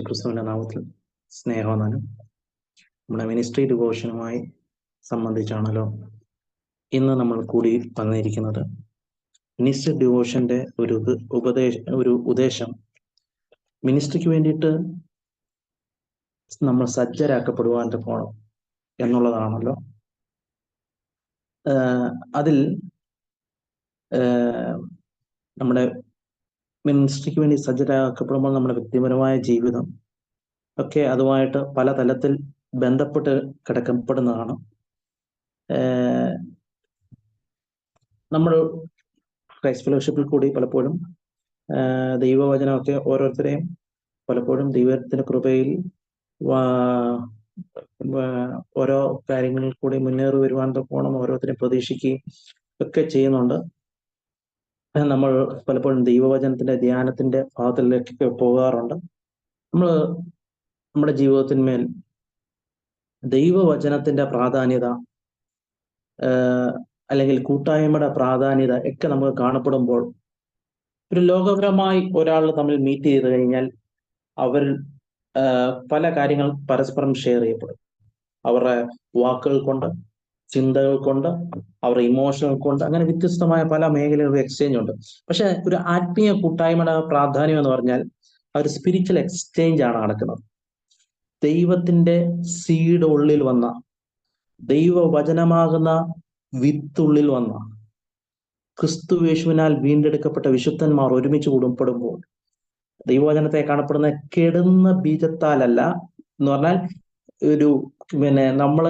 ക്രിസ്തുവിന്റെ നാമത്തിൽ സ്നേഹവന്ദനം. നമ്മുടെ മിനിസ്ട്രി ഡിവോഷനുമായി സംബന്ധിച്ചാണല്ലോ ഇന്ന് നമ്മൾ കൂടി വന്നിരിക്കുന്നത്. മിനിസ്ട്രി ഡിവോഷന്റെ ഒരു ഉപ- ഉപദേശ ഒരു ഉദ്ദേശം മിനിസ്ട്രിക്ക് വേണ്ടിയിട്ട് നമ്മൾ സജ്ജരാക്കപ്പെടുവാൻ പോകണം എന്നുള്ളതാണല്ലോ. അതിൽ നമ്മുടെ മിനിസ്ട്രിക്ക് വേണ്ടി സജ്ജരാക്കപ്പെടുമ്പോൾ നമ്മുടെ വ്യക്തിപരമായ ജീവിതം ഒക്കെ അതുമായിട്ട് പല തലത്തിൽ ബന്ധപ്പെട്ട് കിടക്കപ്പെടുന്നതാണ്. നമ്മൾ ക്രൈസ്റ്റ് ഫെലോഷിപ്പിൽ കൂടി പലപ്പോഴും ദൈവവചനമൊക്കെ ഓരോരുത്തരെയും പലപ്പോഴും ദൈവത്തിന്റെ കൃപയിൽ ഓരോ കാര്യങ്ങളിൽ കൂടി മുന്നേറി വരുവാൻ പോകണം ഓരോരുത്തരെയും പ്രതീക്ഷിക്കുകയും ഒക്കെ ചെയ്യുന്നുണ്ട്. നമ്മൾ പലപ്പോഴും ദൈവവചനത്തിന്റെ ധ്യാനത്തിന്റെ ഭാഗത്തിലേക്കൊക്കെ പോകാറുണ്ട്. നമ്മൾ നമ്മുടെ ജീവിതത്തിന്മേൽ ദൈവവചനത്തിന്റെ പ്രാധാന്യത അല്ലെങ്കിൽ കൂട്ടായ്മയുടെ പ്രാധാന്യത ഒക്കെ നമുക്ക് കാണപ്പെടുമ്പോൾ ഒരു ലോകപരമായി ഒരാൾ തമ്മിൽ മീറ്റ് ചെയ്ത് കഴിഞ്ഞാൽ അവർ പല കാര്യങ്ങൾ പരസ്പരം ഷെയർ ചെയ്യപ്പെടും. അവരുടെ വാക്കുകൾ കൊണ്ട് ചിന്തകൾ കൊണ്ട് അവരുടെ ഇമോഷനുകൾ കൊണ്ട് അങ്ങനെ വ്യത്യസ്തമായ പല മേഖലകളിലും എക്സ്ചേഞ്ച് ഉണ്ട്. പക്ഷെ ഒരു ആത്മീയ കൂട്ടായ്മയുടെ പ്രാധാന്യം എന്ന് പറഞ്ഞാൽ ആ ഒരു സ്പിരിച്വൽ എക്സ്ചേഞ്ച് ആണ് നടക്കുന്നത്. ദൈവത്തിന്റെ സീഡ് ഉള്ളിൽ വന്ന ദൈവവചനമാകുന്ന വിത്തുള്ളിൽ വന്ന ക്രിസ്തു യേശുവിനാൽ വീണ്ടെടുക്കപ്പെട്ട വിശുദ്ധന്മാർ ഒരുമിച്ച് കുടുംബപ്പെടുമ്പോൾ ദൈവവചനത്തെ കാണപ്പെടുന്ന കെടുന്ന ബീജത്താലല്ല എന്ന് പറഞ്ഞാൽ ഒരു പിന്നെ നമ്മൾ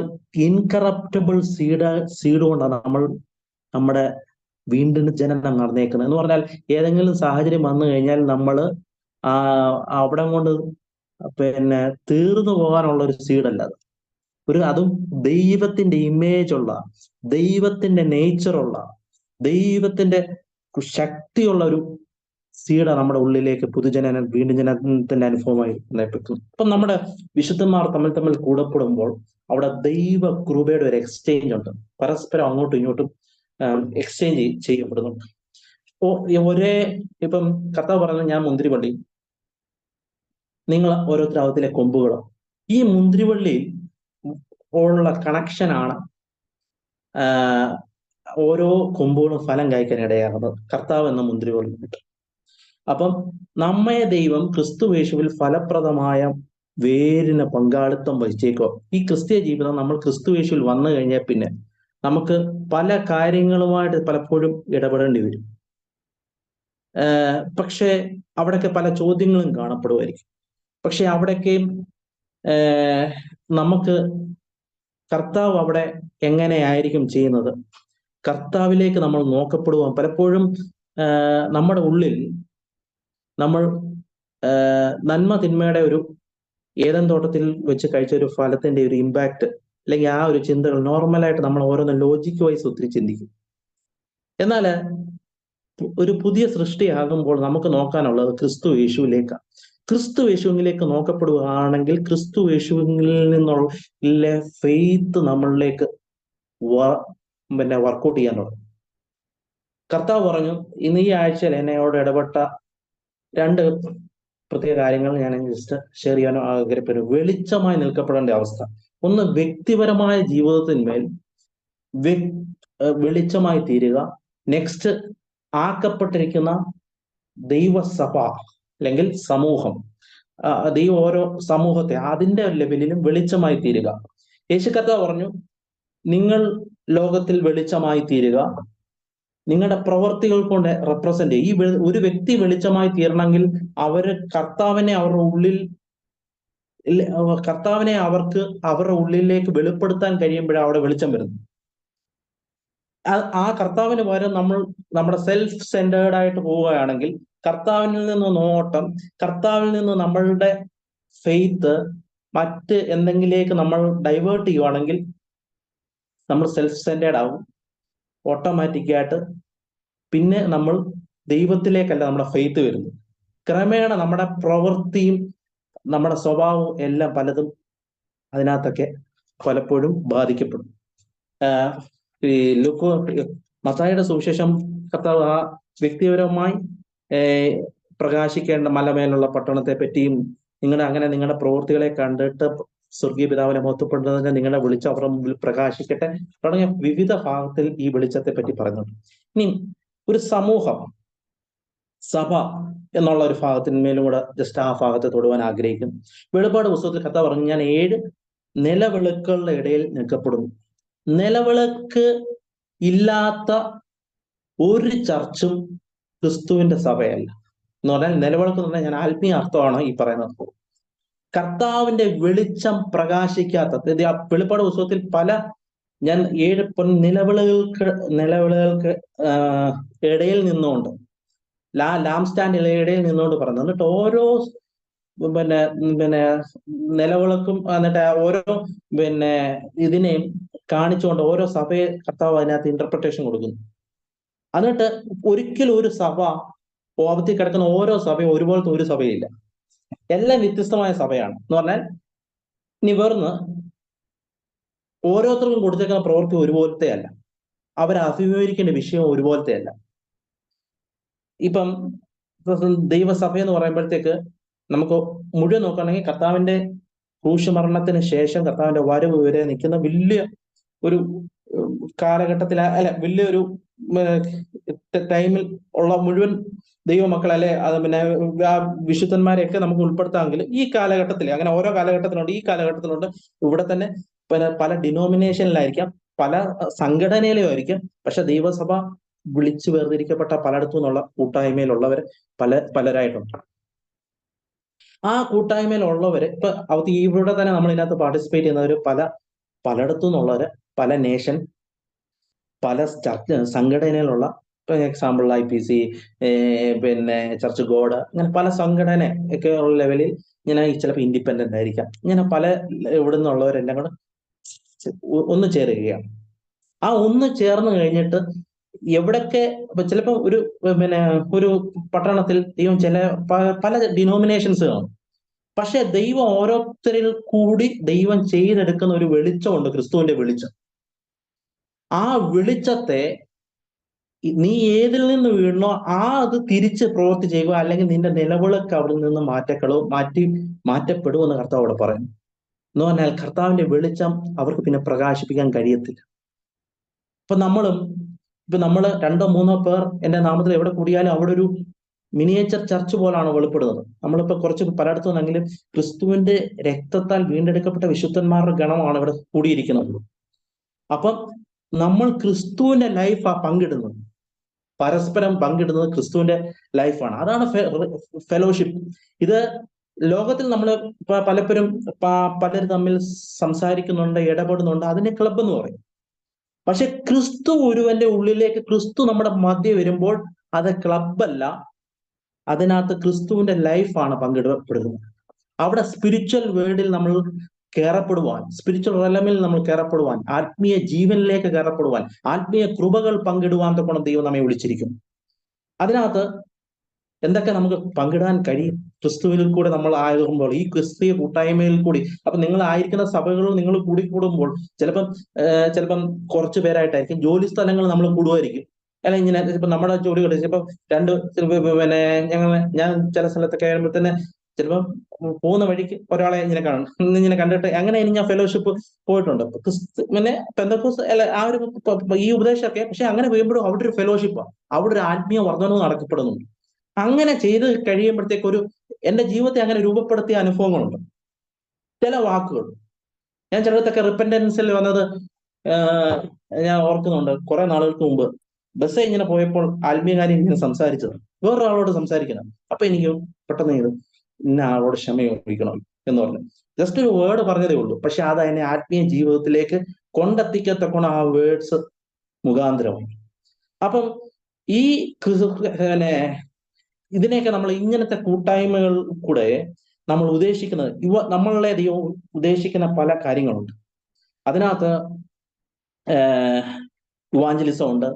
ഇൻകറപ്റ്റബിൾ സീഡ് സീഡ് കൊണ്ടാണ് നമ്മൾ നമ്മുടെ വീണ്ടും ജനനം നടന്നേക്കുന്നത്. എന്ന് പറഞ്ഞാൽ ഏതെങ്കിലും സാഹചര്യം വന്നു കഴിഞ്ഞാൽ നമ്മൾ അവിടെ കൊണ്ട് പിന്നെ തീർന്നു പോകാനുള്ള ഒരു സീഡല്ല അത്. ഒരു അതും ദൈവത്തിന്റെ ഇമേജ് ഉള്ള ദൈവത്തിന്റെ നേച്ചറുള്ള ദൈവത്തിന്റെ ശക്തിയുള്ള ഒരു സീഡ നമ്മുടെ ഉള്ളിലേക്ക് പുതുജന വീണ്ടും ജനത്തിന്റെ അനുഭവമായി ലഭിക്കുന്നു അപ്പൊ നമ്മുടെ വിശുദ്ധന്മാർ തമ്മിൽ തമ്മിൽ കൂടപ്പെടുമ്പോൾ അവിടെ ദൈവ കൃപയുടെ ഒരു എക്സ്ചേഞ്ച് ഉണ്ട്. പരസ്പരം അങ്ങോട്ടും ഇങ്ങോട്ടും എക്സ്ചേഞ്ച് ചെയ്യപ്പെടുന്നുണ്ട് ഇപ്പോ ഒരേ ഇപ്പം കഥ പറഞ്ഞ ഞാൻ മുന്തിരിവള്ളി നിങ്ങൾ ഓരോരുത്തരാവത്തിലെ കൊമ്പുകളോ ഈ മുന്തിരിവള്ളി ഉള്ള കണക്ഷനാണ് ഓരോ കൊമ്പുകളും ഫലം കായ്ക്കാൻ ഇടയാകുന്നത്. കർത്താവ് എന്ന മുന്തിരിവള്ളി. അപ്പം നമ്മെ ദൈവം ക്രിസ്തു യേശുവിൽ ഫലപ്രദമായ വേരിന് പങ്കാളിത്തം വഹിച്ചേക്കോ. ഈ ക്രിസ്തീയ ജീവിതം നമ്മൾ ക്രിസ്തു യേശുവിൽ വന്നു കഴിഞ്ഞാൽ പിന്നെ നമുക്ക് പല കാര്യങ്ങളുമായിട്ട് പലപ്പോഴും ഇടപെടേണ്ടി വരും. പക്ഷേ അവിടെയൊക്കെ പല ചോദ്യങ്ങളും കാണപ്പെടുമായിരിക്കും. പക്ഷെ അവിടെയൊക്കെയും നമുക്ക് കർത്താവ് അവിടെ എങ്ങനെയായിരിക്കും ചെയ്യുന്നത്? കർത്താവിലേക്ക് നമ്മൾ നോക്കപ്പെടുവാൻ പലപ്പോഴും നമ്മുടെ ഉള്ളിൽ നമ്മൾ നന്മ തിന്മയുടെ ഒരു ഏതൻ തോട്ടത്തിൽ വെച്ച് കഴിച്ച ഒരു ഫലത്തിന്റെ ഒരു ഇമ്പാക്ട് അല്ലെങ്കിൽ ആ ഒരു ചിന്തകൾ നോർമലായിട്ട് നമ്മൾ ഓരോന്ന് ലോജിക് വൈസ് ഒത്തിരി ചിന്തിക്കും. എന്നാൽ ഒരു പുതിയ സൃഷ്ടിയാകുമ്പോൾ നമുക്ക് നോക്കാനുള്ളത് ക്രിസ്തു യേശുവിലേക്കാണ് ക്രിസ്തു യേശുവിലേക്ക് നോക്കപ്പെടുകയാണെങ്കിൽ ക്രിസ്തു യേശുവിൽ നിന്നുള്ള ഫെയ്ത്ത് നമ്മളിലേക്ക് പിന്നെ വർക്കൗട്ട് ചെയ്യാൻ തുടങ്ങും. കർത്താവ് പറഞ്ഞു ഇന്ന് ഈ ആഴ്ചയിൽ എന്നോട് ഇടപെട്ട രണ്ട് പ്രത്യേക കാര്യങ്ങൾ ഞാൻ ജസ്റ്റ് ഷെയർ ചെയ്യാനോ ആഗ്രഹപ്പെടും വെളിച്ചമായി നിൽക്കപ്പെടേണ്ട അവസ്ഥ. ഒന്ന് വ്യക്തിപരമായ ജീവിതത്തിന്മേൽ വെളിച്ചമായി തീരുക. നെക്സ്റ്റ് ആക്കപ്പെട്ടിരിക്കുന്ന ദൈവസഭ അല്ലെങ്കിൽ സമൂഹം. ദൈവം ഓരോ സമൂഹത്തെ അതിന്റെ ലെവലിലും വെളിച്ചമായി തീരുക. യേശുക്കത്ത പറഞ്ഞു നിങ്ങൾ ലോകത്തിൽ വെളിച്ചമായി തീരുക. നിങ്ങളുടെ പ്രവർത്തികൾ കൊണ്ട് റെപ്രസെന്റ് ഈ ഒരു വ്യക്തി വെളിച്ചമായി തീരണമെങ്കിൽ അവർ കർത്താവിനെ അവരുടെ ഉള്ളിൽ കർത്താവിനെ അവർക്ക് അവരുടെ ഉള്ളിലേക്ക് വെളിപ്പെടുത്താൻ കഴിയുമ്പോഴാണ് അവിടെ വെളിച്ചം വരുന്നത്. ആ- കർത്താവിന് പകരം നമ്മൾ നമ്മുടെ സെൽഫ് സെന്റേർഡ് ആയിട്ട് പോവുകയാണെങ്കിൽ കർത്താവിൽ നിന്ന് നോട്ടം കർത്താവിൽ നിന്ന് നമ്മളുടെ ഫെയ്ത്ത് മറ്റ് എന്തെങ്കിലേക്ക് നമ്മൾ ഡൈവേർട്ട് ചെയ്യുവാണെങ്കിൽ നമ്മൾ സെൽഫ് സെന്റേർഡ് ആവും. ഓട്ടോമാറ്റിക്കായിട്ട് പിന്നെ നമ്മൾ ദൈവത്തിലേക്കല്ല നമ്മുടെ ഫെയ്ത്ത് വരുന്നു ക്രമേണ നമ്മുടെ പ്രവൃത്തിയും നമ്മുടെ സ്വഭാവവും എല്ലാം പലതും അതിനകത്തൊക്കെ പലപ്പോഴും ബാധിക്കപ്പെടും. ഈ ലുക്കോ മത്തായിയുടെ സുവിശേഷം കർത്താവ് ആ വ്യക്തിപരമായി പ്രകാശിക്കേണ്ട മലമേലുള്ള പട്ടണത്തെ പറ്റിയും നിങ്ങളുടെ അങ്ങനെ നിങ്ങളുടെ പ്രവൃത്തികളെ കണ്ടിട്ട് സ്വർഗീയ പിതാവിനെ മഹത്വപ്പെടുന്നതിന് നിങ്ങളെ വിളിച്ച അവരുടെ മുമ്പിൽ പ്രകാശിക്കട്ടെ. തുടങ്ങിയ വിവിധ ഭാഗത്തിൽ ഈ വെളിച്ചത്തെ പറ്റി പറയുന്നുണ്ട്. ഇനി ഒരു സമൂഹം സഭ എന്നുള്ള ഒരു ഭാഗത്തിന്മേലും കൂടെ ജസ്റ്റ് ആ ഭാഗത്തെ തൊടുവാൻ ആഗ്രഹിക്കുന്നു വെളിപാട് പുസ്തകത്തിൽ കഥ പറഞ്ഞു ഞാൻ ഏഴ് നിലവിളക്കുകളുടെ ഇടയിൽ നിൽക്കപ്പെടുന്നു. നിലവിളക്ക് ഇല്ലാത്ത ഒരു ചർച്ചും ക്രിസ്തുവിന്റെ സഭയല്ല. എന്ന് പറഞ്ഞാൽ നിലവിളക്ക് എന്ന് പറഞ്ഞാൽ ഞാൻ ആത്മീയ അർത്ഥമാണ് ഈ പറയുന്നത്. കർത്താവിന്റെ വെളിച്ചം പ്രകാശിക്കാത്ത ആ വെളിപ്പാട് പുസ്തകത്തിൽ പല ഞാൻ ഏഴ് പൊൻ നിലവിളകൾക്ക് നിലവിളകൾക്ക് ഇടയിൽ നിന്നുകൊണ്ട് ലാ ലാം സ്റ്റാൻഡ് ഇടയിൽ നിന്നുകൊണ്ട് പറഞ്ഞു എന്നിട്ട് ഓരോ പിന്നെ പിന്നെ നിലവിളക്കും എന്നിട്ട് ഓരോ പിന്നെ ഇതിനെയും കാണിച്ചുകൊണ്ട് ഓരോ സഭയെ കർത്താവ് അതിനകത്ത് ഇന്റർപ്രിട്ടേഷൻ കൊടുക്കുന്നു. എന്നിട്ട് ഒരിക്കലും ഒരു സഭ ഓപത്തിൽ കിടക്കുന്ന ഓരോ സഭയും ഒരുപോലത്തെ ഒരു സഭയില്ല. എല്ലാം വ്യത്യസ്തമായ സഭയാണ്. എന്ന് പറഞ്ഞാൽ നിവർന്ന് ഓരോരുത്തർക്കും കൊടുത്തേക്കുന്ന പ്രവൃത്തി ഒരുപോലത്തെ അല്ല അവർ അഭിമുഖീകരിക്കേണ്ട വിഷയം ഒരുപോലത്തെ അല്ല ഇപ്പം ദൈവസഭ എന്ന് പറയുമ്പോഴത്തേക്ക് നമുക്ക് മുഴുവൻ നോക്കുകയാണെങ്കിൽ കർത്താവിന്റെ ക്രൂശമരണത്തിന് ശേഷം കർത്താവിന്റെ വരവ് വരെ നിൽക്കുന്ന വലിയ ഒരു കാലഘട്ടത്തിൽ അല്ല വലിയൊരു ടൈമിൽ ഉള്ള മുഴുവൻ ദൈവമക്കളെ അല്ലെ അത് പിന്നെ വിശുദ്ധന്മാരെയൊക്കെ നമുക്ക് ഉൾപ്പെടുത്താമെങ്കിൽ ഈ കാലഘട്ടത്തിൽ അങ്ങനെ ഓരോ കാലഘട്ടത്തിലുണ്ട് ഈ കാലഘട്ടത്തിലുണ്ട് ഇവിടെ തന്നെ പിന്നെ പല ഡിനോമിനേഷനിലായിരിക്കാം പല സംഘടനയിലും ആയിരിക്കാം പക്ഷെ ദൈവസഭ വിളിച്ചു വേർതിരിക്കപ്പെട്ട പലയിടത്തു നിന്നുള്ള കൂട്ടായ്മയിലുള്ളവർ പല പലരായിട്ടുണ്ട്. ആ കൂട്ടായ്മയിലുള്ളവര് ഇപ്പൊ അവർ ഇവിടെ തന്നെ നമ്മൾ ഇതിനകത്ത് പാർട്ടിസിപ്പേറ്റ് ചെയ്യുന്നവര് പല പലയിടത്തു നിന്നുള്ളവര് പല നേഷൻ പല സംഘടനയിലുള്ള എക്സാമ്പിൾ ഐ പി സി പിന്നെ ചർച്ച് ഗോഡ് അങ്ങനെ പല സംഘടന ഒക്കെ ഉള്ള ലെവലിൽ ഇങ്ങനെ ചിലപ്പോൾ ഇൻഡിപെൻഡന്റ് ആയിരിക്കാം. ഇങ്ങനെ പല ഇവിടെ നിന്നുള്ളവരെല്ലാം കൂടെ ഒന്ന് ചേരുകയാണ്. ആ ഒന്ന് ചേർന്ന് കഴിഞ്ഞിട്ട് എവിടൊക്കെ ചിലപ്പോൾ ഒരു പിന്നെ ഒരു പട്ടണത്തിൽ ദൈവം ചില പല ഡിനോമിനേഷൻസ് കാണും. പക്ഷെ ദൈവം ഓരോരുത്തരിൽ കൂടി ദൈവം ചെയ്തെടുക്കുന്ന ഒരു വെളിച്ചമുണ്ട് ക്രിസ്തുവിന്റെ വെളിച്ചം. ആ വെളിച്ചത്തെ നീ ഏതിൽ നിന്ന് വീണോ ആ അത് തിരിച്ച് പ്രവൃത്തി ചെയ്യുക അല്ലെങ്കിൽ നിന്റെ നിലവിളക്ക് അവിടെ നിന്ന് മാറ്റക്കളോ മാറ്റി മാറ്റപ്പെടുമോ എന്ന് കർത്താവ് അവിടെ പറയുന്നു. എന്ന് പറഞ്ഞാൽ കർത്താവിന്റെ വെളിച്ചം അവർക്ക് പിന്നെ പ്രകാശിപ്പിക്കാൻ കഴിയത്തില്ല. ഇപ്പൊ നമ്മളും ഇപ്പൊ നമ്മൾ രണ്ടോ മൂന്നോ പേർ എന്റെ നാമത്തിൽ എവിടെ കൂടിയാലും അവിടെ ഒരു മിനിയേച്ചർ ചർച്ച് പോലാണ് വെളിപ്പെടുന്നത്. നമ്മളിപ്പോ കുറച്ച് പലയിടത്തു നിന്നെങ്കിലും ക്രിസ്തുവിന്റെ രക്തത്താൽ വീണ്ടെടുക്കപ്പെട്ട വിശുദ്ധന്മാരുടെ ഗണമാണ് ഇവിടെ കൂടിയിരിക്കുന്നത്. അപ്പം നമ്മൾ ക്രിസ്തുവിന്റെ ലൈഫാ പങ്കിടുന്നത്. പരസ്പരം പങ്കിടുന്നത് ക്രിസ്തുവിന്റെ ലൈഫാണ് അതാണ് ഫെലോഷിപ്പ് ഇത് ലോകത്തിൽ നമ്മൾ പലപ്പോഴും പലരും തമ്മിൽ സംസാരിക്കുന്നുണ്ട് ഇടപെടുന്നുണ്ട്. അതിനെ ക്ലബ് എന്ന് പറയും. പക്ഷെ ക്രിസ്തു ഒരുവന്റെ ഉള്ളിലേക്ക് ക്രിസ്തു നമ്മുടെ മധ്യ വരുമ്പോൾ അത് ക്ലബല്ല അതിനകത്ത് ക്രിസ്തുവിന്റെ ലൈഫാണ് പങ്കിടപ്പെടുന്നത്. അവിടെ സ്പിരിച്വൽ വേൾഡിൽ നമ്മൾ കയറപ്പെടുവാൻ സ്പിരിച്വൽ റലമിൽ നമ്മൾ കയറപ്പെടുവാൻ ആത്മീയ ജീവനിലേക്ക് കയറപ്പെടുവാൻ ആത്മീയ കൃപകൾ പങ്കിടുവാൻ തൊക്കെ ദൈവം നമ്മെ വിളിച്ചിരിക്കും. അതിനകത്ത് എന്തൊക്കെ നമുക്ക് പങ്കിടാൻ കഴിയും? ക്രിസ്തുവിൽ കൂടെ നമ്മൾ ആകുമ്പോൾ ഈ ക്രിസ്തീയ കൂട്ടായ്മയിൽ കൂടി അപ്പൊ നിങ്ങൾ ആയിരിക്കുന്ന സഭകളിൽ നിങ്ങൾ കൂടി കൂടുമ്പോൾ ചിലപ്പം ചിലപ്പം കുറച്ചു പേരായിട്ടായിരിക്കും ജോലി സ്ഥലങ്ങൾ നമ്മൾ കൂടുമായിരിക്കും. അല്ല ഇങ്ങനെ ഇപ്പൊ നമ്മുടെ ജോലികൾ ചിലപ്പോൾ രണ്ട് പിന്നെ ഞങ്ങൾ ഞാൻ ചില സ്ഥലത്തൊക്കെ ആകുമ്പോൾ തന്നെ ചിലപ്പം പോകുന്ന വഴിക്ക് ഒരാളെ ഇങ്ങനെ കാണും. ഇങ്ങനെ കണ്ടിട്ട് അങ്ങനെ ഇനി ഞാൻ ഫെലോഷിപ്പ് പോയിട്ടുണ്ട്. ക്രിസ്തു പിന്നെ പെന്തക്കോസ് അല്ല ആ ഒരു ഈ ഉപദേശമൊക്കെ പക്ഷെ അങ്ങനെ വരുമ്പോഴും അവിടെ ഒരു ഫെലോഷിപ്പാണ് അവിടെ ഒരു ആത്മീയ വർധനവ് നടക്കപ്പെടുന്നുണ്ട്. അങ്ങനെ ചെയ്ത് കഴിയുമ്പോഴത്തേക്ക് ഒരു എന്റെ ജീവിതത്തെ അങ്ങനെ രൂപപ്പെടുത്തിയ അനുഭവങ്ങളുണ്ട്. ചില വാക്കുകൾ. ഞാൻ ചിലടത്തൊക്കെ റിപ്പൻഡൻസിൽ വന്നത് ഞാൻ ഓർക്കുന്നുണ്ട്. കുറെ നാളുകൾക്ക് മുമ്പ് ബസ് ഇങ്ങനെ പോയപ്പോൾ ആത്മീയകാരി ഇങ്ങനെ സംസാരിച്ചത് വേറൊരാളോട് സംസാരിക്കണം. അപ്പൊ എനിക്ക് പെട്ടെന്ന് ഇത് ഇന്ന ആളോട് ക്ഷമയോപിക്കണം എന്ന് പറഞ്ഞു. ജസ്റ്റ് ഒരു വേർഡ് പറഞ്ഞതേ ഉള്ളൂ. പക്ഷെ അത് അതിനെ ആത്മീയ ജീവിതത്തിലേക്ക് കൊണ്ടെത്തിക്കത്തക്കണം ആ വേർഡ്സ് മുഖാന്തരമായി. അപ്പം ഈ പിന്നെ ഇതിനെയൊക്കെ നമ്മൾ ഇങ്ങനത്തെ കൂട്ടായ്മകൾ കൂടെ നമ്മൾ ഉദ്ദേശിക്കുന്നത് ഇവ നമ്മളുടെ ഉദ്ദേശിക്കുന്ന പല കാര്യങ്ങളുണ്ട്. അതിനകത്ത് ഇവാഞ്ചലിസം ഉണ്ട്.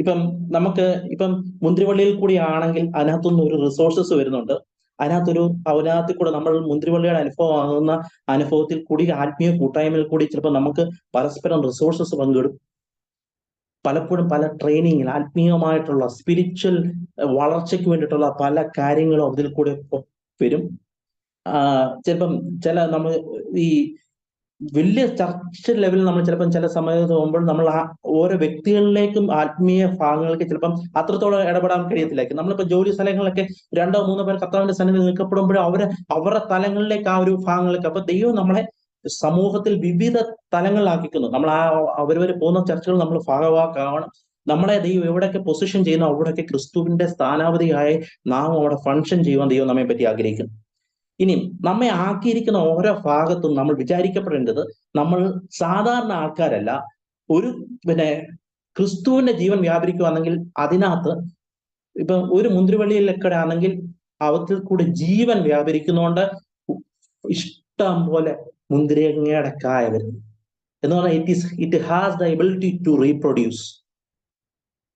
ഇപ്പം നമുക്ക് ഇപ്പം മുന്തിരിവള്ളിയിൽ കൂടി ആണെങ്കിൽ അതിനകത്തുനിന്ന് ഒരു റിസോഴ്സസ് വരുന്നുണ്ട്. അതിനകത്തൊരു അതിനകത്തിൽ കൂടെ നമ്മൾ മുന്തിരിവള്ളിയുടെ അനുഭവം ആകുന്ന അനുഭവത്തിൽ കൂടി ആത്മീയ കൂട്ടായ്മയിൽ കൂടി ചിലപ്പോൾ നമുക്ക് പരസ്പരം റിസോഴ്സസ് പങ്കിടും. പലപ്പോഴും പല ട്രെയിനിങ്ങിൽ ആത്മീയമായിട്ടുള്ള സ്പിരിച്വൽ വളർച്ചയ്ക്ക് വേണ്ടിയിട്ടുള്ള പല കാര്യങ്ങളും അതിൽ കൂടെ വരും. ചിലപ്പം ചില നമ്മൾ ഈ വലിയ ചർച്ച ലെവലിൽ നമ്മൾ ചിലപ്പം ചില സമയത്ത് പോകുമ്പോൾ നമ്മൾ ആ ഓരോ വ്യക്തികളിലേക്കും ആത്മീയ ഭാഗങ്ങളിലേക്ക് ചിലപ്പം അത്രത്തോളം ഇടപെടാൻ കഴിയത്തില്ലായിരിക്കും നമ്മളിപ്പോ ജോലി സ്ഥലങ്ങളിലൊക്കെ രണ്ടോ മൂന്നോ പേർ കർത്താവിന്റെ സന്നിധി നിൽക്കപ്പെടുമ്പോഴും അവരെ അവരുടെ തലങ്ങളിലേക്ക് ആ ഒരു ഭാഗങ്ങളിലേക്ക് അപ്പൊ ദൈവം നമ്മളെ സമൂഹത്തിൽ വിവിധ തലങ്ങളിലാക്കിക്കുന്നു. നമ്മൾ ആ അവരവര് പോകുന്ന ചർച്ചകൾ നമ്മൾ ഭാഗവാക്കാവണം. നമ്മളെ ദൈവം എവിടെയൊക്കെ പൊസിഷൻ ചെയ്യുന്നു അവിടെയൊക്കെ ക്രിസ്തുവിന്റെ സ്ഥാനാവധിയായി നാം അവിടെ ഫങ്ഷൻ ചെയ്യുവാൻ ദൈവം നമ്മെ പറ്റി ആഗ്രഹിക്കുന്നു. ഇനി നമ്മെ ആക്കിയിരിക്കുന്ന ഓരോ ഭാഗത്തും നമ്മൾ വിചാരിക്കപ്പെടേണ്ടത് നമ്മൾ സാധാരണ ആൾക്കാരല്ല. ഒരു പിന്നെ ക്രിസ്തുവിന്റെ ജീവൻ വ്യാപരിക്കുവാണെങ്കിൽ അതിനകത്ത് ഇപ്പൊ ഒരു മുന്തിരിവള്ളിയിലൊക്കെ ആണെങ്കിൽ അവത്തിൽ കൂടെ ജീവൻ വ്യാപരിക്കുന്നതുകൊണ്ട് ഇഷ്ടം പോലെ മുന്തിരിങ്ങയുടെ കായ വരുന്നു. എന്ന് പറഞ്ഞാൽ it is it has the ability to reproduce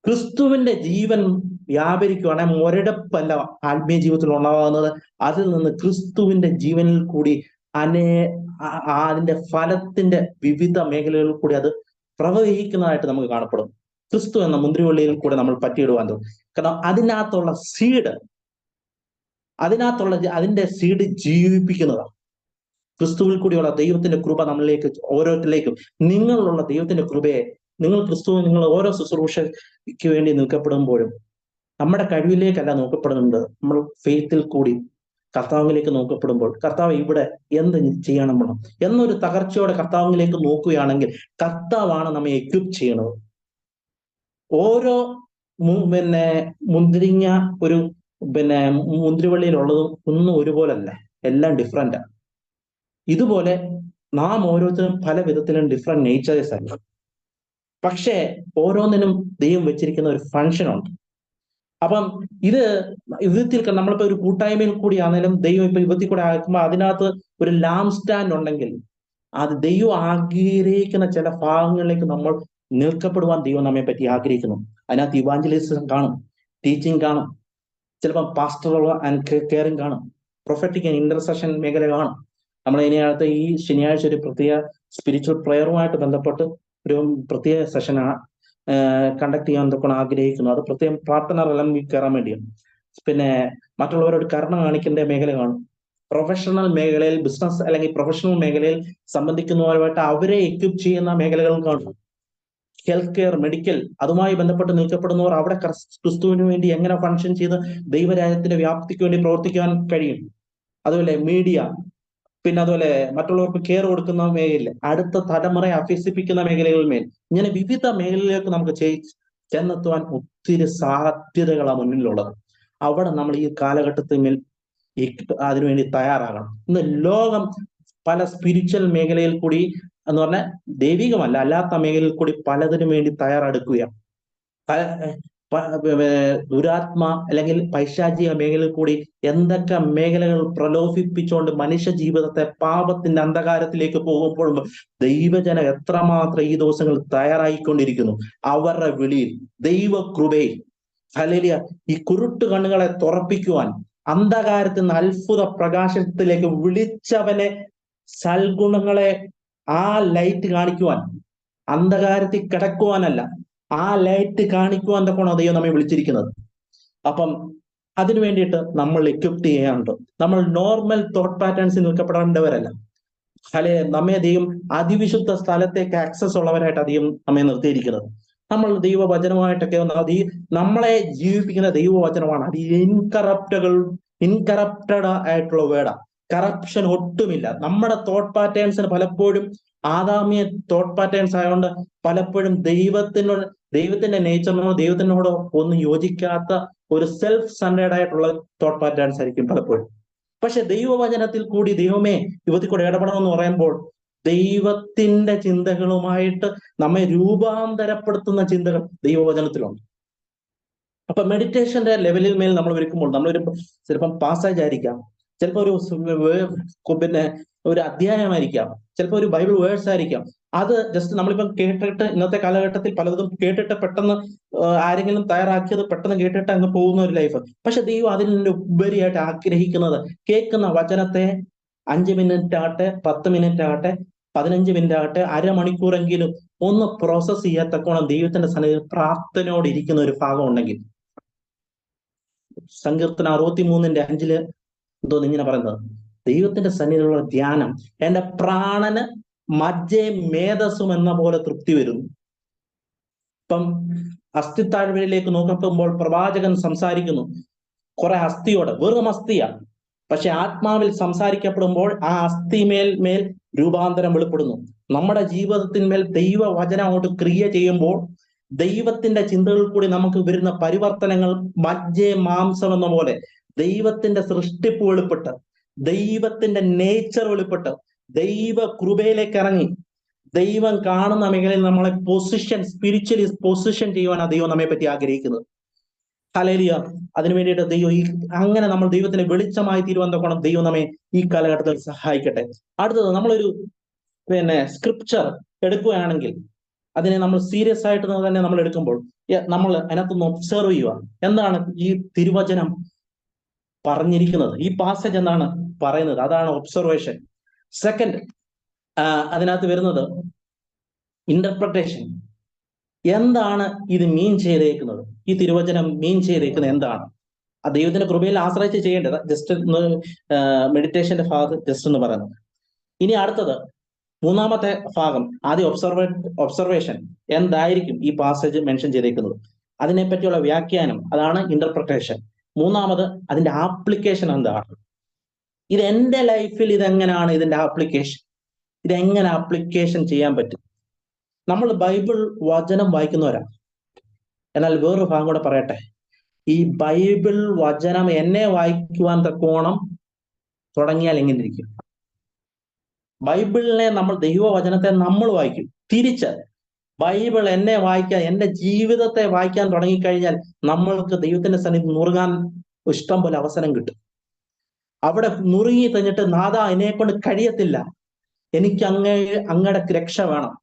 ക്രിസ്തുവിന്റെ ജീവൻ വ്യാപരിക്കുകയാണെങ്കിൽ മുരടപ്പല്ല ആത്മീയ ജീവിതത്തിൽ ഉണ്ടാകുന്നത്. അതിൽ നിന്ന് ക്രിസ്തുവിന്റെ ജീവനിൽ കൂടി അനേ അതിന്റെ ഫലത്തിന്റെ വിവിധ മേഖലകളിൽ കൂടി അത് പ്രവഹിക്കുന്നതായിട്ട് നമുക്ക് കാണപ്പെടും. ക്രിസ്തു എന്ന മുന്തിരിവള്ളിയിൽ കൂടെ നമ്മൾ പറ്റിയിടുവാൻ തോന്നും കാരണം അതിനകത്തുള്ള സീഡ് അതിനകത്തുള്ള അതിന്റെ സീഡ് ജീവിപ്പിക്കുന്നതാണ്. ക്രിസ്തുവിൽ കൂടിയുള്ള ദൈവത്തിന്റെ കൃപ നമ്മളിലേക്ക് ഓരോരുത്തരിലേക്കും നിങ്ങളിലുള്ള ദൈവത്തിന്റെ കൃപയെ നിങ്ങൾ ക്രിസ്തു നിങ്ങൾ ഓരോ ശുശ്രൂഷയ്ക്ക് വേണ്ടി നിൽക്കപ്പെടുമ്പോഴും നമ്മുടെ കഴിവിലേക്കല്ല നോക്കപ്പെടുന്നുണ്ട് നമ്മൾ ഫെയ്ത്തിൽ കൂടി കർത്താവിലേക്ക് നോക്കപ്പെടുമ്പോൾ കർത്താവ് ഇവിടെ എന്ത് ചെയ്യണം വേണം എന്നൊരു തകർച്ചയോടെ കർത്താവിലേക്ക് നോക്കുകയാണെങ്കിൽ കർത്താവാണ് നമ്മെ എക്വിപ്പ് ചെയ്യണത്. ഓരോ പിന്നെ മുന്തിരിങ്ങ ഒരു പിന്നെ മുന്തിരിവള്ളിയിലുള്ളതും ഒന്നും ഒരുപോലല്ല. എല്ലാം ഡിഫറെന്റ് ഇതുപോലെ നാം ഓരോരുത്തരും പല വിധത്തിലും ഡിഫറെന്റ് നേച്ചേഴ്സ് ആണ് പക്ഷേ ഓരോന്നിനും ദൈവം വെച്ചിരിക്കുന്ന ഒരു ഫങ്ഷൻ ഉണ്ട്. അപ്പം ഇത് യുദ്ധത്തിൽ നമ്മളിപ്പോ ഒരു കൂട്ടായ്മയിൽ കൂടി ആണെങ്കിലും ദൈവം ഇപ്പൊ യുദ്ധത്തിൽ കൂടെ ആക്കുമ്പോൾ അതിനകത്ത് ഒരു ലാം സ്റ്റാൻഡ് ഉണ്ടെങ്കിൽ അത് ദൈവം ആഗ്രഹിക്കുന്ന ചില ഭാഗങ്ങളിലേക്ക് നമ്മൾ നിൽക്കപ്പെടുവാൻ ദൈവം നമ്മെ പറ്റി ആഗ്രഹിക്കുന്നു. അതിനകത്ത് ഇവാഞ്ചലിസം കാണും ടീച്ചിങ് കാണും ചിലപ്പോൾ പാസ്റ്ററുള്ള ആൻഡ് കെയറിങ് കാണും പ്രൊഫറ്റിക് ആൻഡ് ഇന്റർസെഷൻ മേഖല കാണും. നമ്മൾ ഇതിനകത്ത് ഈ ശനിയാഴ്ച ഒരു പ്രത്യേക സ്പിരിച്വൽ പ്രയറുമായിട്ട് ബന്ധപ്പെട്ട് ഒരു പ്രത്യേക സെഷനാണ് കണ്ടക്ട് ചെയ്യാൻ എന്തൊക്കെ ആഗ്രഹിക്കുന്നു അത് പ്രത്യേകം പ്രാർത്ഥന റലമിൽ കയറാൻ വേണ്ടിയാണ്. പിന്നെ മറ്റുള്ളവരോട് കരുണ കാണിക്കേണ്ട മേഖല കാണും. പ്രൊഫഷണൽ മേഖലയിൽ ബിസിനസ് അല്ലെങ്കിൽ പ്രൊഫഷണൽ മേഖലയിൽ സംബന്ധിക്കുന്നവരുമായിട്ട് അവരെ എക്വിപ്പ് ചെയ്യുന്ന മേഖലകളും കാണും. ഹെൽത്ത് കെയർ മെഡിക്കൽ അതുമായി ബന്ധപ്പെട്ട് നിൽക്കപ്പെടുന്നവർ അവിടെ ക്രിസ്- ക്രിസ്തുവിന് വേണ്ടി എങ്ങനെ ഫങ്ഷൻ ചെയ്ത് ദൈവരാജ്യത്തിന്റെ വ്യാപ്തിക്ക് വേണ്ടി പ്രവർത്തിക്കാൻ കഴിയും? അതുപോലെ മീഡിയ പിന്നെ അതുപോലെ മറ്റുള്ളവർക്ക് കെയർ കൊടുക്കുന്ന മേഖലയിൽ അടുത്ത തലമുറയെ അഭ്യസിപ്പിക്കുന്ന മേഖലകളിൽ മേൽ ഇങ്ങനെ വിവിധ മേഖലയിലേക്ക് നമുക്ക് ചെന്നെത്തുവാൻ ഒത്തിരി സാധ്യതകളാണ് മുന്നിലുള്ളത്. അവിടെ നമ്മൾ ഈ കാലഘട്ടത്തിൽ മേൽ അതിനുവേണ്ടി തയ്യാറാകണം. ഇന്ന് ലോകം പല സ്പിരിച്വൽ മേഖലയിൽ കൂടി എന്ന് പറഞ്ഞാൽ ദൈവികമല്ല അല്ലാത്ത മേഖലയിൽ കൂടി പലതിനും വേണ്ടി തയ്യാറെടുക്കുകയാണ്. ദുരാത്മ അല്ലെങ്കിൽ പൈശാചിക മേഖലയിൽ കൂടി എന്തൊക്കെ മേഖലകൾ പ്രലോഭിപ്പിച്ചുകൊണ്ട് മനുഷ്യ ജീവിതത്തെ പാപത്തിന്റെ അന്ധകാരത്തിലേക്ക് പോകുമ്പോഴും ദൈവജന എത്രമാത്രം ഈ ദിവസങ്ങൾ തയ്യാറായിക്കൊണ്ടിരിക്കുന്നു. അവരുടെ വിളിയിൽ ദൈവകൃപയിൽ ഹല്ലേലൂയ ഈ കുരുട്ട് കണ്ണുകളെ തുറപ്പിക്കുവാൻ അന്ധകാരത്തിൽ നിന്ന് അത്ഭുത പ്രകാശത്തിലേക്ക് വിളിച്ചവനെ സൽഗുണങ്ങളെ ആ ലൈറ്റ് കാണിക്കുവാൻ അന്ധകാരത്തിൽ കിടക്കുവാനല്ല ആ ലൈറ്റ് കാണിക്കുവാൻ തക്കോണം അതെയോ നമ്മെ വിളിച്ചിരിക്കുന്നത്. അപ്പം അതിനു വേണ്ടിയിട്ട് നമ്മൾ എക്വിപ്റ്റ് ചെയ്യാറുണ്ട് നമ്മൾ നോർമൽ തോട്ട് പാറ്റേൺസിൽ നിൽക്കപ്പെടേണ്ടവരല്ല. അല്ലെ? നമ്മെ ദൈവം അതിവിശുദ്ധ സ്ഥലത്തേക്ക് ആക്സസ് ഉള്ളവരായിട്ട് അധികം നമ്മെ നിർത്തിയിരിക്കുന്നത്. നമ്മൾ ദൈവവചനമായിട്ടൊക്കെ അത് നമ്മളെ ജീവിപ്പിക്കുന്ന ദൈവവചനമാണ്. അത് ഇൻകറപ്റ്റകൾ ഇൻകറപ്റ്റഡ് ആയിട്ടുള്ള വേർഡാണ് കറപ്ഷൻ ഒട്ടുമില്ല. നമ്മുടെ തോട്ട് പാറ്റേൺസിന് പലപ്പോഴും ആദാമ്യ തോട്ട് പാറ്റേൺസ് ആയതുകൊണ്ട് പലപ്പോഴും ദൈവത്തിനോട് ദൈവത്തിന്റെ നേച്ചറിനോ ദൈവത്തിനോടോ ഒന്നും യോജിക്കാത്ത ഒരു സെൽഫ് സെന്റേഡ് ആയിട്ടുള്ള തോട്ട് പാറ്റേൺസ് ആയിരിക്കും പലപ്പോഴും. പക്ഷെ ദൈവവചനത്തിൽ കൂടി ദൈവമേ യുവത്തിൽ കൂടെ ഇടപെടണമെന്ന് പറയുമ്പോൾ ദൈവത്തിന്റെ ചിന്തകളുമായിട്ട് നമ്മെ രൂപാന്തരപ്പെടുത്തുന്ന ചിന്തകൾ ദൈവവചനത്തിലുണ്ട്. അപ്പൊ മെഡിറ്റേഷന്റെ ലെവലിൽ മേൽ നമ്മൾ ഒരുക്കുമ്പോൾ നമ്മളൊരു ചിലപ്പം പാസേജ് ആയിരിക്കാം. ചിലപ്പോൾ ഒരു പിന്നെ ഒരു അധ്യായമായിരിക്കാം. ചിലപ്പോൾ ഒരു ബൈബിൾ വേഴ്സ് ആയിരിക്കാം. അത് ജസ്റ്റ് നമ്മളിപ്പം കേട്ടിട്ട് ഇന്നത്തെ കാലഘട്ടത്തിൽ പലതും കേട്ടിട്ട് പെട്ടെന്ന് ആരെങ്കിലും തയ്യാറാക്കിയത് പെട്ടെന്ന് കേട്ടിട്ട് അങ്ങ് പോകുന്ന ഒരു ലൈഫ് പക്ഷെ ദൈവം അതിൽ നിന്ന് ഉപരിയായിട്ട് ആഗ്രഹിക്കുന്നത് കേൾക്കുന്ന വചനത്തെ അഞ്ച് മിനിറ്റ് ആകട്ടെ പത്ത് മിനിറ്റ് ആകട്ടെ പതിനഞ്ച് മിനിറ്റ് ആകട്ടെ അരമണിക്കൂറെങ്കിലും ഒന്ന് പ്രോസസ്സ് ചെയ്യാത്തക്കോണം ദൈവത്തിന്റെ സന്നിധിയിൽ പ്രാർത്ഥനയോട് ഇരിക്കുന്ന ഒരു ഭാഗം ഉണ്ടെങ്കിൽ. സങ്കീർത്തന അറുപത്തി മൂന്നിന്റെ അഞ്ചിൽ എന്തോന്ന് ഇങ്ങനെ പറയുന്നത്. ദൈവത്തിന്റെ സന്നിധിയിലുള്ള ധ്യാനം എന്റെ പ്രാണന് മജ്ജേ മേധസ്സും എന്ന പോലെ തൃപ്തി വരുന്നു. ഇപ്പം അസ്ഥിത്താഴ്വരയിലേക്ക് നോക്കുമ്പോൾ പ്രവാചകൻ സംസാരിക്കുന്നു. കുറെ അസ്ഥിയോടെ വെറും അസ്ഥിയാണ് പക്ഷെ ആത്മാവിൽ സംസാരിക്കപ്പെടുമ്പോൾ ആ അസ്ഥിമേൽ മേൽ രൂപാന്തരം വെളിപ്പെടുന്നു. നമ്മുടെ ജീവിതത്തിന്മേൽ ദൈവ വചനം അങ്ങോട്ട് ക്രിയ ചെയ്യുമ്പോൾ ദൈവത്തിന്റെ ചിന്തകളിൽ കൂടി നമുക്ക് വരുന്ന പരിവർത്തനങ്ങൾ മജ്ജേ മാംസം എന്ന പോലെ ദൈവത്തിന്റെ സൃഷ്ടിപ്പ് വെളിപ്പെട്ട് ദൈവത്തിന്റെ നേച്ചർ വെളിപ്പെട്ട്. ദൈവ കൃപയിലേക്ക് ഇറങ്ങി. ദൈവം കാണുന്ന മേഖലയിൽ നമ്മളെ പൊസിഷൻ സ്പിരിച്വലി പൊസിഷൻ ചെയ്യുവാൻ ആ ദൈവം നമ്മെ പറ്റി ആഗ്രഹിക്കുന്നത്. ഹലേലിയ അതിനു വേണ്ടിയിട്ട് ദൈവം ഈ അങ്ങനെ നമ്മൾ ദൈവത്തിന് വെളിച്ചമായി തീരുവാൻ ദൈവം നമ്മെ ഈ കാലഘട്ടത്തിൽ സഹായിക്കട്ടെ. അടുത്തത് നമ്മളൊരു പിന്നെ സ്ക്രിപ്ചർ എടുക്കുകയാണെങ്കിൽ അതിനെ നമ്മൾ സീരിയസ് ആയിട്ട് തന്നെ നമ്മൾ എടുക്കുമ്പോൾ നമ്മൾ അതിനകത്തൊന്ന് ഒബ്സർവ് ചെയ്യുക. എന്താണ് ഈ തിരുവചനം? പറഞ്ഞിരിക്കുന്നത്. ഈ പാസേജ് എന്നാണ് പറയുന്നത്. അതാണ് ഒബ്സർവേഷൻ സെക്കൻഡ് അതിനകത്ത് വരുന്നത് ഇന്റർപ്രിട്ടേഷൻ എന്താണ് ഇത് മീൻ ചെയ്തേക്കുന്നത്? ഈ തിരുവചനം മീൻ ചെയ്തേക്കുന്നത് എന്താണ്? ആ ദൈവത്തിന്റെ കൃപയിൽ ആശ്രയിച്ച് ചെയ്യേണ്ടത് ജസ്റ്റ് ഒന്ന് മെഡിറ്റേഷന്റെ ഭാഗത്ത് ജസ്റ്റ് എന്ന് പറയുന്നത്. ഇനി അടുത്തത് മൂന്നാമത്തെ ഭാഗം ആദ്യം ഒബ്സർവേ ഒബ്സർവേഷൻ എന്തായിരിക്കും ഈ പാസേജ് മെൻഷൻ ചെയ്തേക്കുന്നത്? അതിനെപ്പറ്റിയുള്ള വ്യാഖ്യാനം അതാണ് ഇന്റർപ്രിട്ടേഷൻ മൂന്നാമത് അതിന്റെ ആപ്ലിക്കേഷൻ എന്താണ്? ഇത് എന്റെ ലൈഫിൽ ഇതെങ്ങനെയാണ് ഇതിന്റെ ആപ്ലിക്കേഷൻ ഇതെങ്ങനെ ആപ്ലിക്കേഷൻ ചെയ്യാൻ പറ്റും? നമ്മൾ ബൈബിൾ വചനം വായിക്കുന്നവരാണ് എന്നാൽ വേറൊരു ഭാഗം കൂടെ പറയട്ടെ. ഈ ബൈബിൾ വചനം എന്നെ വായിക്കുവാൻ തക്കോണം തുടങ്ങിയാൽ എങ്ങനെ ഇരിക്കും ബൈബിളിനെ നമ്മൾ ദൈവവചനത്തെ നമ്മൾ വായിക്കും. തിരിച്ച് ബൈബിൾ എന്നെ വായിക്കാൻ എന്റെ ജീവിതത്തെ വായിക്കാൻ തുടങ്ങിക്കഴിഞ്ഞാൽ നമ്മൾക്ക് ദൈവത്തിന്റെ സന്നിധി നുറുകാൻ ഇഷ്ടം പോലെ അവസരം കിട്ടും. അവിടെ നുറുങ്ങി തന്നിട്ട് നാഥ എന്നെ കൊണ്ട് കഴിയത്തില്ല. എനിക്ക് അങ്ങേ അങ്ങയുടെ രക്ഷ വേണം.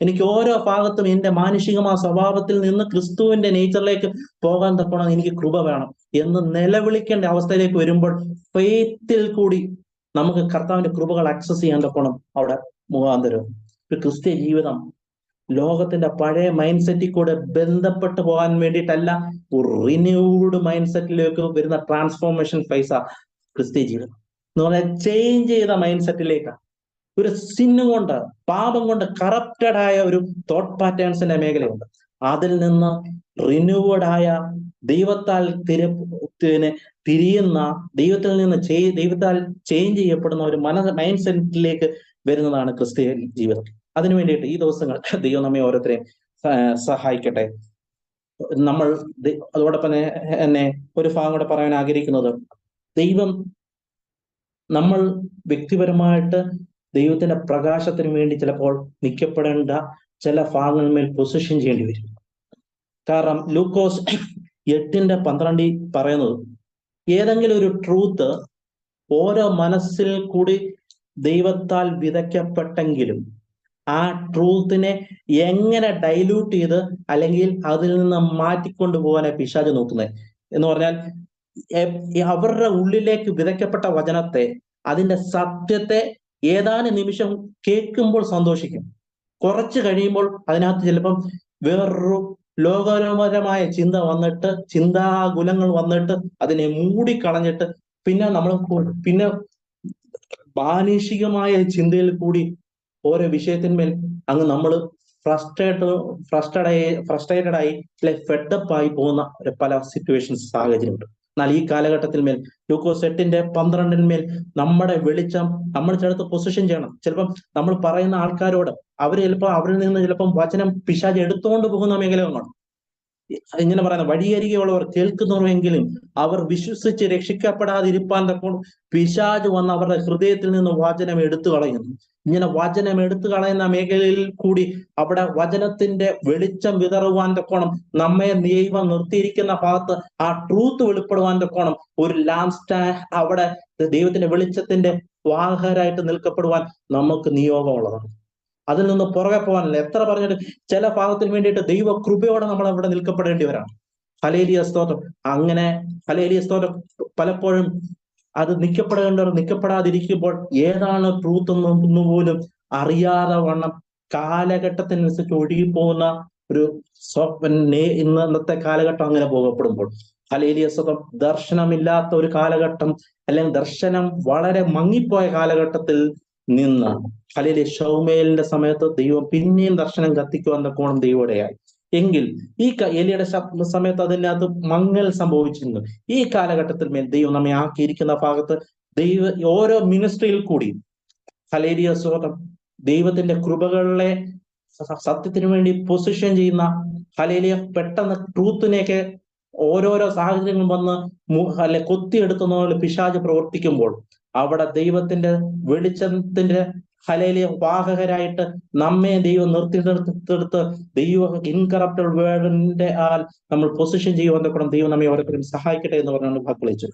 എനിക്ക് ഓരോ ഭാഗത്തും എന്റെ മാനുഷികമായ സ്വഭാവത്തിൽ നിന്ന് ക്രിസ്തുവിന്റെ നേച്ചറിലേക്ക് പോകാൻ തക്കണം എനിക്ക് കൃപ വേണം എന്ന് നിലവിളിക്കേണ്ട അവസ്ഥയിലേക്ക് വരുമ്പോൾ ഫെയ്ത്തിൽ കൂടി നമുക്ക് കർത്താവിന്റെ കൃപകൾ ആക്സസ് ചെയ്യാൻ തക്കണം അവിടെ മുഖാന്തരം. ഒരു ക്രിസ്ത്യ ജീവിതം ലോകത്തിന്റെ പഴയ മൈൻഡ് സെറ്റിൽ കൂടെ ബന്ധപ്പെട്ട് പോകാൻ വേണ്ടിയിട്ടല്ല റിന്യൂഡ് മൈൻഡ് സെറ്റിലേക്ക് വരുന്ന ട്രാൻസ്ഫോർമേഷൻ ഫൈസ ക്രിസ്ത്യ ജീവിതം. എന്ന് പറഞ്ഞാൽ ചേഞ്ച് ചെയ്ത മൈൻഡ് സെറ്റിലേക്കാണ് ഒരു സിന്ന് കൊണ്ട് പാപം കൊണ്ട് കറപ്റ്റഡ് ആയ ഒരു തോട്ട് പാറ്റേൺസിന്റെ മേഖലയുണ്ട്. അതിൽ നിന്ന് റിന്യൂവഡ് ആയ ദൈവത്താൽ തിര തിരിയുന്ന ദൈവത്തിൽ നിന്ന് ദൈവത്താൽ ചേഞ്ച് ചെയ്യപ്പെടുന്ന ഒരു മന മൈൻഡ് സെറ്റിലേക്ക് വരുന്നതാണ് ക്രിസ്ത്യൻ ജീവിതം. അതിനു വേണ്ടിയിട്ട് ഈ ദിവസങ്ങൾ ദൈവം നമ്മെ ഓരോരുത്തരെയും സഹായിക്കട്ടെ. നമ്മൾ അതോടൊപ്പം തന്നെ ഒരു ഭാഗം കൂടെ പറയാൻ ആഗ്രഹിക്കുന്നത് ദൈവം നമ്മൾ വ്യക്തിപരമായിട്ട് ദൈവത്തിന്റെ പ്രകാശത്തിന് വേണ്ടി ചിലപ്പോൾ നിൽക്കപ്പെടേണ്ട ചില ഭാഗങ്ങളിൽ പൊസിഷൻ ചെയ്യേണ്ടി വരും. കാരണം ലൂക്കോസ് എട്ടിന്റെ പന്ത്രണ്ടിൽ പറയുന്നത് ഏതെങ്കിലും ഒരു ട്രൂത്ത് ഓരോ മനസ്സിൽ കൂടി ദൈവത്താൽ വിതയ്ക്കപ്പെട്ടെങ്കിലും ആ ട്രൂത്തിനെ എങ്ങനെ ഡൈല്യൂട്ട് ചെയ്ത് അല്ലെങ്കിൽ അതിൽ നിന്ന് മാറ്റിക്കൊണ്ടു പോകാനെ പിശാജ് നോക്കുന്നത്? എന്ന് പറഞ്ഞാൽ അവരുടെ ഉള്ളിലേക്ക് വിതയ്ക്കപ്പെട്ട വചനത്തെ അതിന്റെ സത്യത്തെ ഏതാനും നിമിഷം കേൾക്കുമ്പോൾ സന്തോഷിക്കും. കുറച്ച് കഴിയുമ്പോൾ അതിനകത്ത് ചിലപ്പം വേറൊരു ലോകപരമായ ചിന്ത വന്നിട്ട് ചിന്താകുലങ്ങൾ വന്നിട്ട് അതിനെ മൂടിക്കളഞ്ഞിട്ട് പിന്നെ നമ്മൾ പിന്നെ മാനുഷികമായ ചിന്തയിൽ കൂടി ഓരോ വിഷയത്തിന്മേൽ അങ്ങ് നമ്മൾ ഫ്രസ്ട്രേറ്റ് ഫ്രസ്ട്രേഡ് ഫ്രസ്ട്രേറ്റഡ് ആയി അല്ലെ ഫെഡപ്പ് ആയി പോകുന്ന ഒരു പല സിറ്റുവേഷൻസ് സാഹചര്യമുണ്ട്. എന്നാൽ ഈ കാലഘട്ടത്തിൽ മേൽ ഗ്ലൂക്കോസ് എട്ടിന്റെ പന്ത്രണ്ടിന്മേൽ നമ്മുടെ വെളിച്ചം നമ്മൾ ചിലത്ത് പൊസിഷൻ ചെയ്യണം. ചിലപ്പം നമ്മൾ പറയുന്ന ആൾക്കാരോട് അവർ ചിലപ്പോൾ അവരിൽ നിന്ന് ചിലപ്പം വചനം പിശാജ് എടുത്തുകൊണ്ട് പോകുന്ന മേഖലകളാണ്. ഇങ്ങനെ പറയുന്ന വഴിയരികെയുള്ളവർ കേൾക്കുന്നുവെങ്കിലും അവർ വിശ്വസിച്ച് രക്ഷിക്കപ്പെടാതിരിപ്പാൻ തക്കോണം. പിശാജ് വന്ന് അവരുടെ ഹൃദയത്തിൽ നിന്ന് വാചനം എടുത്തു കളയുന്നു. ഇങ്ങനെ വചനം എടുത്തു കളയുന്ന മേഖലയിൽ കൂടി അവിടെ വചനത്തിന്റെ വെളിച്ചം വിതറുവാൻ തക്കോണം. നമ്മെ ദൈവം നിർത്തിയിരിക്കുന്ന ഭാഗത്ത് ആ ട്രൂത്ത് വെളിപ്പെടുവാൻ തക്കോണം. ഒരു ലാംപ് സ്റ്റാ അവിടെ ദൈവത്തിന്റെ വെളിച്ചത്തിന്റെ വാഹകരായിട്ട് നിൽക്കപ്പെടുവാൻ നമുക്ക് നിയോഗമുള്ളതാണ്. അതിൽ നിന്ന് പുറകെ പോകാനല്ല. എത്ര പറഞ്ഞിട്ട് ചില ഭാഗത്തിന് വേണ്ടിയിട്ട് ദൈവ കൃപയോടെ നമ്മൾ അവിടെ നിൽക്കപ്പെടേണ്ടി വരാം. ഹലേലിയ സ്തോത്രം. അങ്ങനെ ഹലേലിയ സ്തോത്രം. പലപ്പോഴും അത് നിൽക്കപ്പെടേണ്ടവർ നിൽക്കപ്പെടാതിരിക്കുമ്പോൾ ഏതാണ് ട്രൂത്ത് എന്ന് പോലും അറിയാതെ വണ്ണം കാലഘട്ടത്തിനനുസരിച്ച് ഒഴുകി പോകുന്ന ഒരു ഇന്ന് ഇന്നത്തെ കാലഘട്ടം അങ്ങനെ പോകപ്പെടുമ്പോൾ. ഹലേലിയ സ്തോത്രം. ദർശനമില്ലാത്ത ഒരു കാലഘട്ടം അല്ലെങ്കിൽ ദർശനം വളരെ മങ്ങിപ്പോയ കാലഘട്ടത്തിൽ നിന്ന്. ഹലേലിയ ഷൗമേലിന്റെ സമയത്ത് ദൈവം പിന്നെയും ദർശനം കത്തിക്കുവാൻ കോണം ദൈവടയായി. എങ്കിൽ ഈ എലിയുടെ സമയത്ത് അതിനകത്ത് മങ്ങൽ സംഭവിച്ചിരുന്നു. ഈ കാലഘട്ടത്തിൽ മേൽ ദൈവം നമ്മെ ആക്കിയിരിക്കുന്ന ഭാഗത്ത് ദൈവ ഓരോ മിനിസ്ട്രിയിൽ കൂടി ഹലേരിയ സ്വതം ദൈവത്തിന്റെ കൃപകളിലെ സത്യത്തിനു വേണ്ടി പൊസിഷൻ ചെയ്യുന്ന ഹലേലിയ പെട്ടെന്ന് ട്രൂത്തിനെയൊക്കെ ഓരോരോ സാഹചര്യങ്ങൾ വന്ന് അല്ലെ കൊത്തിയെടുത്തുന്ന പിശാജ് പ്രവർത്തിക്കുമ്പോൾ അവിടെ ദൈവത്തിന്റെ വെളിച്ചത്തിന്റെ ഹലയിലെ വാഹകരായിട്ട് നമ്മെ ദൈവം നിർത്തി നിർത്തിയെടുത്ത് ദൈവ ഇൻകറപ്റ്റഡ് വേർഡിന്റെ ആൽ നമ്മൾ പൊസിഷൻ ചെയ്യുവാൻ ദൈവം നമ്മെ ഓരോരുത്തരും സഹായിക്കട്ടെ എന്ന് പറഞ്ഞാണ് വാക്കുളിച്ചു